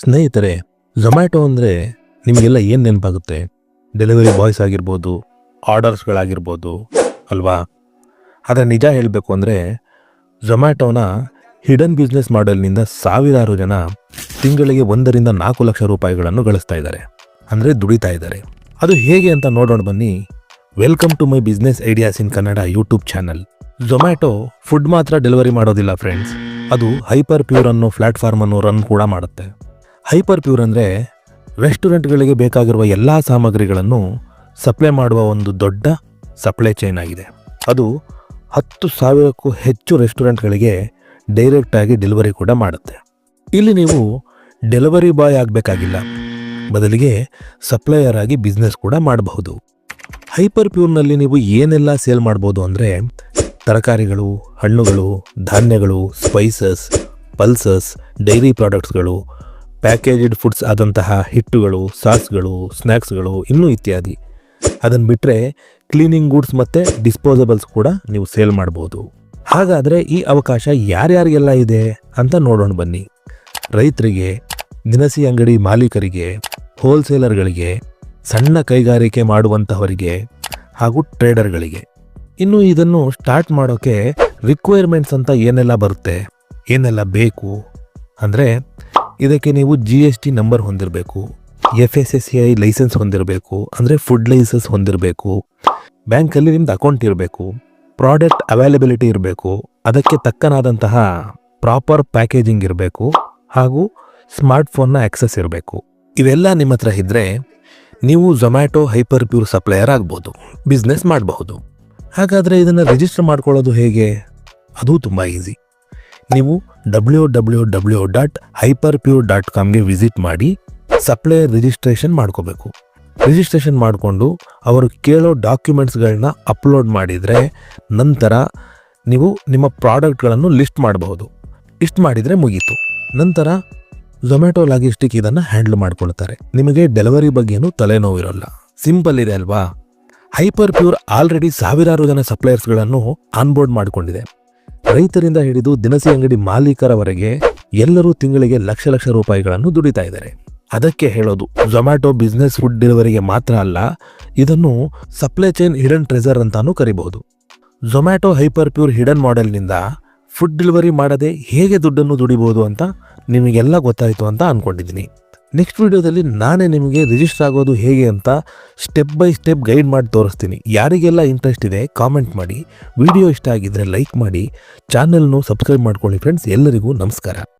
ಸ್ನೇಹಿತರೆ ಝೊಮ್ಯಾಟೊ ಅಂದರೆ ನಿಮಗೆಲ್ಲ ಏನು ನೆನಪಾಗುತ್ತೆ? ಡೆಲಿವರಿ ಬಾಯ್ಸ್ ಆಗಿರ್ಬೋದು ಆರ್ಡರ್ಸ್ಗಳಾಗಿರ್ಬೋದು ಅಲ್ವಾ? ಆದರೆ ನಿಜ ಹೇಳಬೇಕು ಅಂದರೆ ಝೊಮ್ಯಾಟೊನ ಹಿಡನ್ ಬಿಸ್ನೆಸ್ ಮಾಡೆಲ್ನಿಂದ ಸಾವಿರಾರು ಜನ ತಿಂಗಳಿಗೆ ಒಂದರಿಂದ ನಾಲ್ಕು ಲಕ್ಷ ರೂಪಾಯಿಗಳನ್ನು ಗಳಿಸ್ತಾ ಇದ್ದಾರೆ. ಅಂದರೆ ದುಡಿತಾ ಇದ್ದಾರೆ. ಅದು ಹೇಗೆ ಅಂತ ನೋಡೋಣ ಬನ್ನಿ. Welcome to my business ideas in Kannada YouTube channel Zomato food ಮಾತ್ರ ಡೆಲಿವರಿ ಮಾಡೋದಿಲ್ಲ ಫ್ರೆಂಡ್ಸ್ ಅದು ಹೈಪರ್ ಪ್ಯೂರ್ ಅನ್ನೋ ಪ್ಲಾಟ್ಫಾರ್ಮ್ ಅನ್ನು ರನ್ ಕೂಡ ಮಾಡುತ್ತೆ. ಹೈಪರ್ ಪ್ಯೂರ್ ಅಂದರೆ ರೆಸ್ಟೋರೆಂಟ್ಗಳಿಗೆ ಬೇಕಾಗಿರುವ ಎಲ್ಲ ಸಾಮಗ್ರಿಗಳನ್ನು ಸಪ್ಲೈ ಮಾಡುವ ಒಂದು ದೊಡ್ಡ ಸಪ್ಲೈ ಚೈನ್ ಆಗಿದೆ. ಅದು ಹತ್ತು ಸಾವಿರಕ್ಕೂ ಹೆಚ್ಚು ರೆಸ್ಟೋರೆಂಟ್ಗಳಿಗೆ ಡೈರೆಕ್ಟಾಗಿ ಡೆಲಿವರಿ ಕೂಡ ಮಾಡುತ್ತೆ. ಇಲ್ಲಿ ನೀವು ಡೆಲಿವರಿ ಬಾಯ್ ಆಗಬೇಕಾಗಿಲ್ಲ. ಬದಲಿಗೆ ಸಪ್ಲೈಯರ್ ಆಗಿ ಬಿಸ್ನೆಸ್ ಕೂಡ ಮಾಡಬಹುದು. ಹೈಪರ್ ಪ್ಯೂರ್ನಲ್ಲಿ ನೀವು ಏನೆಲ್ಲ ಸೇಲ್ ಮಾಡ್ಬೋದು ಅಂದರೆ ತರಕಾರಿಗಳು, ಹಣ್ಣುಗಳು, ಧಾನ್ಯಗಳು ಸ್ಪೈಸಸ್ ಪಲ್ಸಸ್ ಡೈರಿ ಪ್ರಾಡಕ್ಟ್ಸ್ಗಳು ಪ್ಯಾಕೇಜ್ಡ್ ಫುಡ್ಸ್ ಆದಂತಹ ಹಿಟ್ಟುಗಳು, ಸಾಸ್ಗಳು ಸ್ನ್ಯಾಕ್ಸ್ಗಳು ಇನ್ನೂ ಇತ್ಯಾದಿ. ಅದನ್ನು ಬಿಟ್ಟರೆ ಕ್ಲೀನಿಂಗ್ ಗೂಡ್ಸ್ ಮತ್ತು ಡಿಸ್ಪೋಸಬಲ್ಸ್ ಕೂಡ ನೀವು ಸೇಲ್ ಮಾಡ್ಬೋದು. ಹಾಗಾದರೆ ಈ ಅವಕಾಶ ಯಾರ್ಯಾರಿಗೆಲ್ಲ ಇದೆ ಅಂತ ನೋಡೋಣ ಬನ್ನಿ. ರೈತರಿಗೆ, ದಿನಸಿ ಅಂಗಡಿ ಮಾಲೀಕರಿಗೆ ಹೋಲ್ಸೇಲರ್ಗಳಿಗೆ ಸಣ್ಣ ಕೈಗಾರಿಕೆ ಮಾಡುವಂಥವರಿಗೆ ಹಾಗೂ ಟ್ರೇಡರ್ಗಳಿಗೆ ಇನ್ನು ಇದನ್ನು ಸ್ಟಾರ್ಟ್ ಮಾಡೋಕ್ಕೆ ರಿಕ್ವೈರ್ಮೆಂಟ್ಸ್ ಅಂತ ಏನೆಲ್ಲ ಬರುತ್ತೆ? ಏನೆಲ್ಲ ಬೇಕು? ಅಂದರೆ ಇದಕ್ಕೆ ನೀವು ಜಿ ಎಸ್ ಟಿ ನಂಬರ್ ಹೊಂದಿರಬೇಕು F S S I licence ಹೊಂದಿರಬೇಕು, ಅಂದರೆ ಫುಡ್ ಲೈಸೆನ್ಸ್ ಹೊಂದಿರಬೇಕು, ಬ್ಯಾಂಕಲ್ಲಿ ನಿಮ್ದು ಅಕೌಂಟ್ ಇರಬೇಕು ಪ್ರಾಡಕ್ಟ್ ಅವೈಲಬಿಲಿಟಿ ಇರಬೇಕು, ಅದಕ್ಕೆ ತಕ್ಕನಾದಂತಹ ಪ್ರಾಪರ್ ಪ್ಯಾಕೇಜಿಂಗ್ ಇರಬೇಕು, ಹಾಗೂ ಸ್ಮಾರ್ಟ್ಫೋನ್ನ ಆಕ್ಸೆಸ್ ಇರಬೇಕು. ಇವೆಲ್ಲ ನಿಮ್ಮ ಹತ್ರ ಇದ್ದರೆ ನೀವು ಝೊಮ್ಯಾಟೊ ಹೈಪರ್ ಪ್ಯೂರ್ ಸಪ್ಲೈಯರ್ ಆಗ್ಬೋದು ಬಿಸ್ನೆಸ್ ಮಾಡಬಹುದು. ಹಾಗಾದರೆ ಇದನ್ನು ರಿಜಿಸ್ಟರ್ ಮಾಡ್ಕೊಳ್ಳೋದು ಹೇಗೆ? ಅದು ತುಂಬ ಈಸಿ ನೀವು W W W dot Hyperpure dot ಕಾಮ್ಗೆ visit ಮಾಡಿ ಸಪ್ಲೈಯರ್ ರಿಜಿಸ್ಟ್ರೇಷನ್ ಮಾಡ್ಕೋಬೇಕು. ರಿಜಿಸ್ಟ್ರೇಷನ್ ಮಾಡಿಕೊಂಡು ಅವರು ಕೇಳೋ ಡಾಕ್ಯುಮೆಂಟ್ಸ್ಗಳನ್ನ ಅಪ್ಲೋಡ್ ಮಾಡಿದರೆ ನಂತರ ನೀವು ನಿಮ್ಮ ಪ್ರಾಡಕ್ಟ್ಗಳನ್ನು ಲಿಸ್ಟ್ ಮಾಡಬಹುದು. ಲಿಸ್ಟ್ ಮಾಡಿದರೆ ಮುಗೀತು. ನಂತರ ಝೊಮ್ಯಾಟೊ ಲಾಗಿಸ್ಟಿಕ್ ಇದನ್ನು ಹ್ಯಾಂಡಲ್ ಮಾಡ್ಕೊಳ್ತಾರೆ. ನಿಮಗೆ ಡೆಲಿವರಿ ಬಗ್ಗೆನೂ ತಲೆನೋವಿರಲ್ಲ. ಸಿಂಪಲ್ ಇದೆ ಅಲ್ವಾ? ಹೈಪರ್ ಪ್ಯೂರ್ ಆಲ್ರೆಡಿ ಸಾವಿರಾರು ಜನ ಸಪ್ಲೈಯರ್ಸ್ಗಳನ್ನು ಆನ್ಬೋರ್ಡ್ ಮಾಡಿಕೊಂಡಿದೆ. ರೈತರಿಂದ ಹಿಡಿದು ದಿನಸಿ ಅಂಗಡಿ ಮಾಲೀಕರವರೆಗೆ ಎಲ್ಲರೂ ತಿಂಗಳಿಗೆ ಲಕ್ಷ ಲಕ್ಷ ರೂಪಾಯಿಗಳನ್ನು ದುಡಿತಾ ಇದ್ದಾರೆ. ಅದಕ್ಕೆ ಹೇಳೋದು ಝೊಮ್ಯಾಟೊ ಬಿಸ್ನೆಸ್ ಫುಡ್ ಡೆಲಿವರಿಗೆ ಮಾತ್ರ ಅಲ್ಲ, ಇದನ್ನು ಸಪ್ಲೈ ಚೈನ್ ಹಿಡನ್ ಟ್ರೆಸರ್ ಅಂತಾನೂ ಕರಿಬಹುದು. ಝೊಮ್ಯಾಟೊ ಹೈಪರ್ ಪ್ಯೂರ್ ಹಿಡನ್ ಮಾಡೆಲ್ನಿಂದ ಫುಡ್ ಡೆಲಿವರಿ ಮಾಡದೆ ಹೇಗೆ ದುಡ್ಡನ್ನು ದುಡಿಬಹುದು ಅಂತ ನಿಮಗೆಲ್ಲ ಗೊತ್ತಾಯಿತು ಅಂತ ಅನ್ಕೊಂಡಿದ್ದೀನಿ. ನೆಕ್ಸ್ಟ್ ವಿಡಿಯೋದಲ್ಲಿ ನಾನೇ ನಿಮಗೆ ರಿಜಿಸ್ಟರ್ ಆಗೋದು ಹೇಗೆ ಅಂತ ಸ್ಟೆಪ್ ಬೈ ಸ್ಟೆಪ್ ಗೈಡ್ ಮಾಡಿ ತೋರಿಸ್ತೀನಿ. ಯಾರಿಗೆಲ್ಲ ಇಂಟ್ರೆಸ್ಟ್ ಇದೆ ಕಾಮೆಂಟ್ ಮಾಡಿ. ವಿಡಿಯೋ ಇಷ್ಟ ಆಗಿದ್ದರೆ ಲೈಕ್ ಮಾಡಿ. ಚಾನೆಲ್ನು ಸಬ್ಸ್ಕ್ರೈಬ್ ಮಾಡ್ಕೊಳ್ಳಿ ಫ್ರೆಂಡ್ಸ್ ಎಲ್ಲರಿಗೂ ನಮಸ್ಕಾರ.